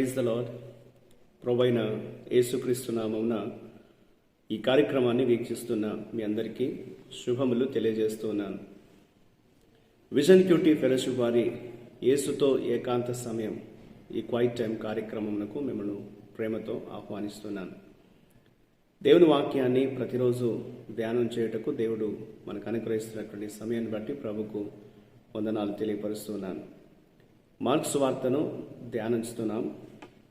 Praise the lord ప్రభైన యేసుక్రీస్తు నామమున ఈ కార్యక్రమాన్ని వీక్షిస్తున్న మీ అందరికీ శుభములు తెలియజేస్తున్నాను విజన్ క్యూటీ ఫెలోషిప్ వారి యేసుతో ఏకాంత సమయం ఈ క్వైట్ టైం కార్యక్రమమునకు మిమ్మల్ని ప్రేమతో ఆహ్వానిస్తున్నాను. దేవుని వాక్యాన్ని ప్రతిరోజు ధ్యానం చేయుటకు దేవుడు మనకు అనుగ్రహిస్తున్నటువంటి సమయాన్ని బట్టి ప్రభుకు వందనాలు తెలియపరుస్తున్నాను. మార్క్స్ వార్తను ధ్యానిస్తున్నాం.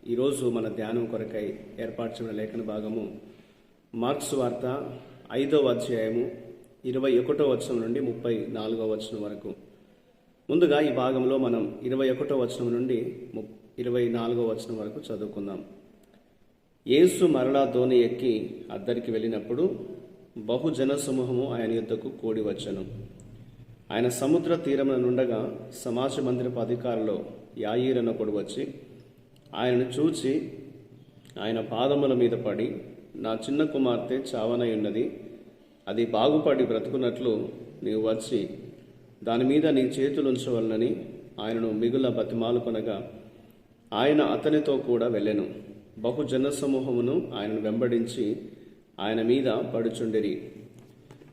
ఈరోజు మన ధ్యానం కొరకై ఏర్పాటు చేయడం లేఖన భాగము మార్క్స్ వార్త ఐదవ అధ్యాయము ఇరవై ఒకటో వచనం నుండి ముప్పై నాలుగో వచనం వరకు. ముందుగా ఈ భాగంలో మనం ఇరవై ఒకటో వచనం నుండి ము ఇరవై నాలుగో వచనం వరకు చదువుకుందాం. యేసు మరలా ధోని ఎక్కి అద్దరికి వెళ్ళినప్పుడు బహుజన సమూహము ఆయన యుద్ధకు కూడి వచ్చను. ఆయన సముద్ర తీరమున నుండగా సమాజ మందిరపు అధికారులు యాయీరనొకడు వచ్చి ఆయనను చూచి ఆయన పాదముల మీద పడి నా చిన్న కుమార్తె చావనై ఉన్నది అది బాగుపడి బ్రతుకున్నట్లు నీవు వచ్చి దాని మీద నీ చేతులు ఉంచవలనని ఆయనను మిగుల బతిమాలుకొనగా ఆయన అతనితో కూడా వెళ్ళెను. బహుజన సమూహమును ఆయనను వెంబడించి ఆయన మీద పడుచుండిరి.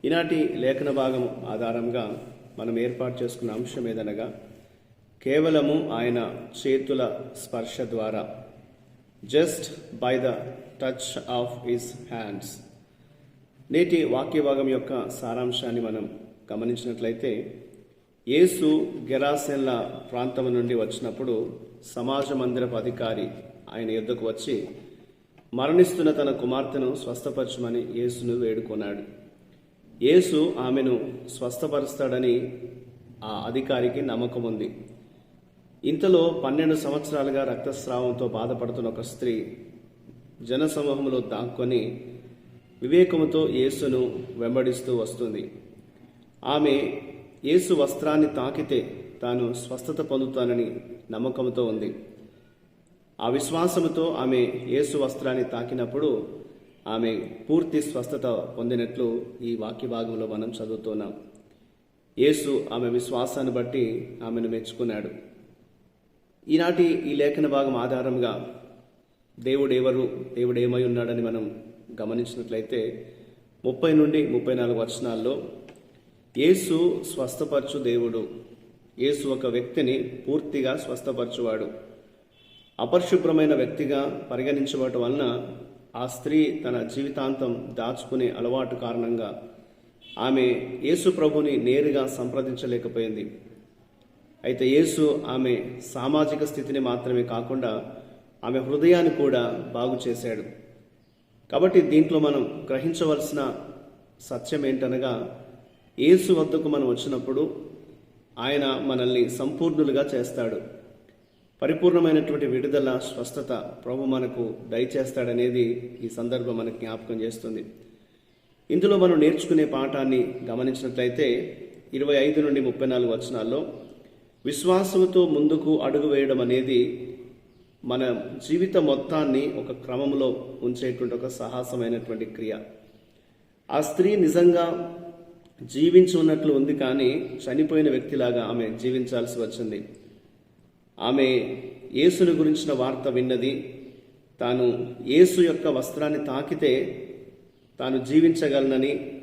ఈనాటి లేఖన భాగం ఆధారంగా మనం ఏర్పాటు చేసుకున్న అంశం ఏదనగా కేవలము ఆయన చేతుల స్పర్శ ద్వారా. Just by the touch of his hands నేటి వాక్యభాగం యొక్క సారాంశాన్ని మనం గమనించినట్లయితే యేసు గెరాసెన్ల ప్రాంతం నుండి వచ్చినప్పుడు సమాజ మందిరపు అధికారి ఆయన యుద్ధకు వచ్చి మరణిస్తున్న తన కుమార్తెను స్వస్థపరచమని యేసును వేడుకొన్నాడు. యేసు ఆమెను స్వస్థపరుస్తాడని ఆ అధికారికి నమ్మకం ఉంది ఇంతలో పన్నెండు సంవత్సరాలుగా రక్తస్రావంతో బాధపడుతున్న ఒక స్త్రీ జనసమూహంలో దాక్కొని వివేకముతో యేసును వెంబడిస్తూ వస్తుంది. ఆమె యేసు వస్త్రాన్ని తాకితే తాను స్వస్థత పొందుతానని నమ్మకంతో ఉంది. ఆ విశ్వాసముతో ఆమె యేసు వస్త్రాన్ని తాకినప్పుడు ఆమె పూర్తి స్వస్థత పొందినట్లు ఈ వాక్య భాగంలో మనం చదువుతున్నాం. యేసు ఆమె విశ్వాసాన్ని బట్టి ఆమెను మెచ్చుకున్నాడు. ఈనాటి ఈ లేఖన భాగం ఆధారంగా దేవుడేవరు దేవుడేమై ఉన్నాడని మనం గమనించినట్లయితే ముప్పై నుండి ముప్పై నాలుగు వచనాల్లో యేసు స్వస్థపరచు దేవుడు. యేసు ఒక వ్యక్తిని పూర్తిగా స్వస్థపరచువాడు. అపరిశుభ్రమైన వ్యక్తిగా పరిగణించబడటం వలన ఆ స్త్రీ తన జీవితాంతం దాచుకునే అలవాటు కారణంగా ఆమె యేసు ప్రభుని నేరుగా సంప్రదించలేకపోయింది. అయితే యేసు ఆమె సామాజిక స్థితిని మాత్రమే కాకుండా ఆమె హృదయాన్ని కూడా బాగు చేశాడు. కాబట్టి దీంట్లో మనం గ్రహించవలసిన సత్యం ఏంటనగా యేసు వద్దకు మనం వచ్చినప్పుడు ఆయన మనల్ని సంపూర్ణులుగా చేస్తాడు. పరిపూర్ణమైనటువంటి విడుదల స్వస్థత ప్రభు మనకు దయచేస్తాడనేది ఈ సందర్భం మనకు జ్ఞాపకం చేస్తుంది. ఇందులో మనం నేర్చుకునే పాఠాన్ని గమనించినట్లయితే ఇరవై ఐదు నుండి ముప్పై నాలుగు వచనాల్లో విశ్వాసంతో ముందుకు అడుగు వేయడం అనేది మన జీవిత మొత్తాన్ని ఒక క్రమంలో ఉంచేటువంటి ఒక సాహసమైనటువంటి క్రియ. ఆ స్త్రీ నిజంగా జీవించి ఉన్నట్లు ఉంది కానీ చనిపోయిన వ్యక్తిలాగా ఆమె జీవించాల్సి వచ్చింది. ఆమె యేసుని గురించిన వార్త విన్నది. తాను యేసు యొక్క వస్త్రాన్ని తాకితే తాను జీవించగలనని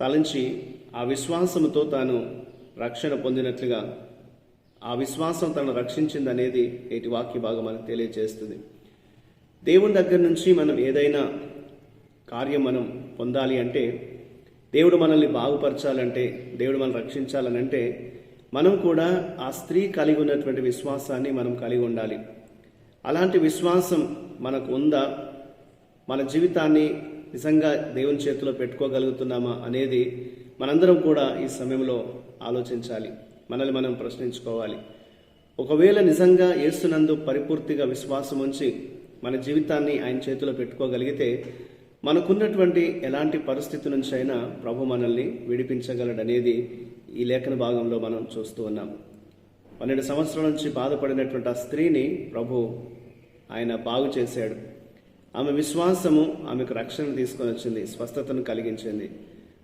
తలంచి ఆ విశ్వాసముతో తాను రక్షణ పొందినట్లుగా ఆ విశ్వాసం తను రక్షించింది అనేది నేటి వాక్య భాగం మనకు తెలియజేస్తుంది. దేవుని దగ్గర నుంచి మనం ఏదైనా కార్యం మనం పొందాలి అంటే దేవుడు మనల్ని బాగుపరచాలంటే దేవుడు మనల్ని రక్షించాలని అంటే మనం కూడా ఆ స్త్రీ కలిగి ఉన్నటువంటి విశ్వాసాన్ని మనం కలిగి ఉండాలి. అలాంటి విశ్వాసం మనకు ఉందా? మన జీవితాన్ని నిజంగా దేవుని చేతిలో పెట్టుకోగలుగుతున్నామా అనేది మనందరం కూడా ఈ సమయంలో ఆలోచించాలి. మనల్ని మనం ప్రశ్నించుకోవాలి. ఒకవేళ నిజంగా ఏసునందు పరిపూర్తిగా విశ్వాసం ఉంచి మన జీవితాన్ని ఆయన చేతిలో పెట్టుకోగలిగితే మనకున్నటువంటి ఎలాంటి పరిస్థితి నుంచి అయినా ప్రభు మనల్ని విడిపించగలడనేది ఈ లేఖన భాగంలో మనం చూస్తూ ఉన్నాం. పన్నెండు సంవత్సరాల నుంచి బాధపడినటువంటి ఆ స్త్రీని ప్రభు ఆయన బాగు చేశాడు. ఆమె విశ్వాసము ఆమెకు రక్షణ తీసుకొని వచ్చింది స్వస్థతను కలిగించింది.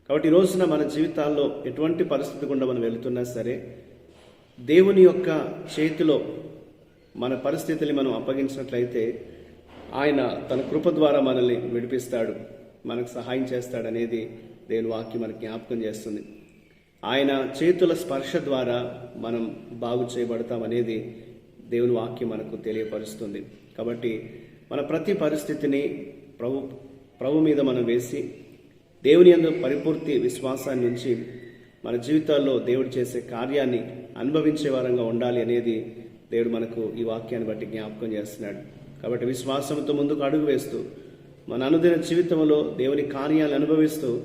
కాబట్టి ఈ రోజున మన జీవితాల్లో ఎటువంటి పరిస్థితి గుండా మనం వెళుతున్నా సరే దేవుని యొక్క చేతిలో మన పరిస్థితిని మనం అప్పగించినట్లయితే ఆయన తన కృప ద్వారా మనల్ని విడిపిస్తాడు మనకు సహాయం చేస్తాడనేది దేవుని వాక్యం మనకు జ్ఞాపకం చేస్తుంది. ఆయన చేతుల స్పర్శ ద్వారా మనం బాగు చేయబడతామనేది దేవుని వాక్యం మనకు తెలియపరుస్తుంది. కాబట్టి మన ప్రతి పరిస్థితిని ప్రభు ప్రభు మీద మనం వేసి దేవుని అందు పరిపూర్తి విశ్వాసాన్ని ఉంచి మన జీవితాల్లో దేవుడు చేసే కార్యాన్ని అనుభవించే వారంగా ఉండాలి అనేది దేవుడు మనకు ఈ వాక్యాన్ని బట్టి జ్ఞాపకం చేస్తున్నాడు. కాబట్టి విశ్వాసంతో ముందుకు అడుగు వేస్తూ మన అనుదిన జీవితంలో దేవుని కార్యాలను అనుభవిస్తూ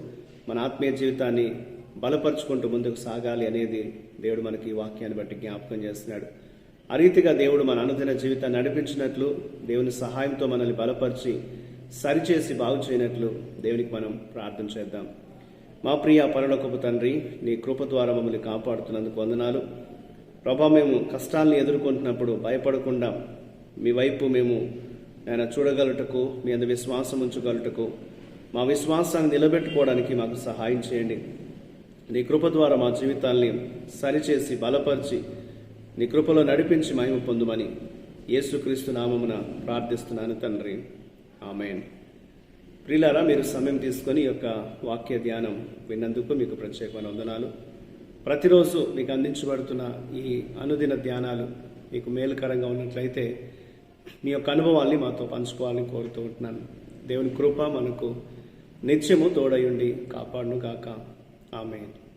మన ఆత్మీయ జీవితాన్ని బలపరుచుకుంటూ ముందుకు సాగాలి అనేది దేవుడు మనకి ఈ వాక్యాన్ని బట్టి జ్ఞాపకం చేస్తున్నాడు. ఆ రీతిగా దేవుడు మన అనుదిన జీవితాన్ని నడిపించినట్లు దేవుని సహాయంతో మనల్ని బలపరిచి సరిచేసి బాగు చేయనట్లు దేవునికి మనం ప్రార్థన చేద్దాం. మా ప్రియ పరలోకపు తండ్రి నీ కృప ద్వారా మమ్మల్ని కాపాడుతున్నందుకు వందనాలు. ప్రభా మేము కష్టాలను ఎదుర్కొంటున్నప్పుడు భయపడకుండా మీ వైపు మేము ఆయన చూడగలుటకు మీ అందు విశ్వాసం ఉంచగలుటకు మా విశ్వాసాన్ని నిలబెట్టుకోవడానికి మాకు సహాయం చేయండి. నీ కృప ద్వారా మా జీవితాల్ని సరిచేసి బలపరిచి నీ కృపలో నడిపించి మహిమ పొందుమని యేసుక్రీస్తు నామమున ప్రార్థిస్తున్నాను తండ్రి. ఆమెన్. ప్రిలారా మీరు సమయం తీసుకొని ఈ యొక్క వాక్య ధ్యానం విన్నందుకు మీకు ప్రత్యేకమైన వందనాలు. ప్రతిరోజు మీకు అందించబడుతున్న ఈ అనుదిన ధ్యానాలు మీకు మేలుకరంగా ఉన్నట్లయితే మీ యొక్క అనుభవాల్ని మాతో పంచుకోవాలని కోరుతూ ఉంటున్నాను. దేవుని కృప మనకు నిత్యము తోడయుండి కాపాడును గాక ఆమెన్.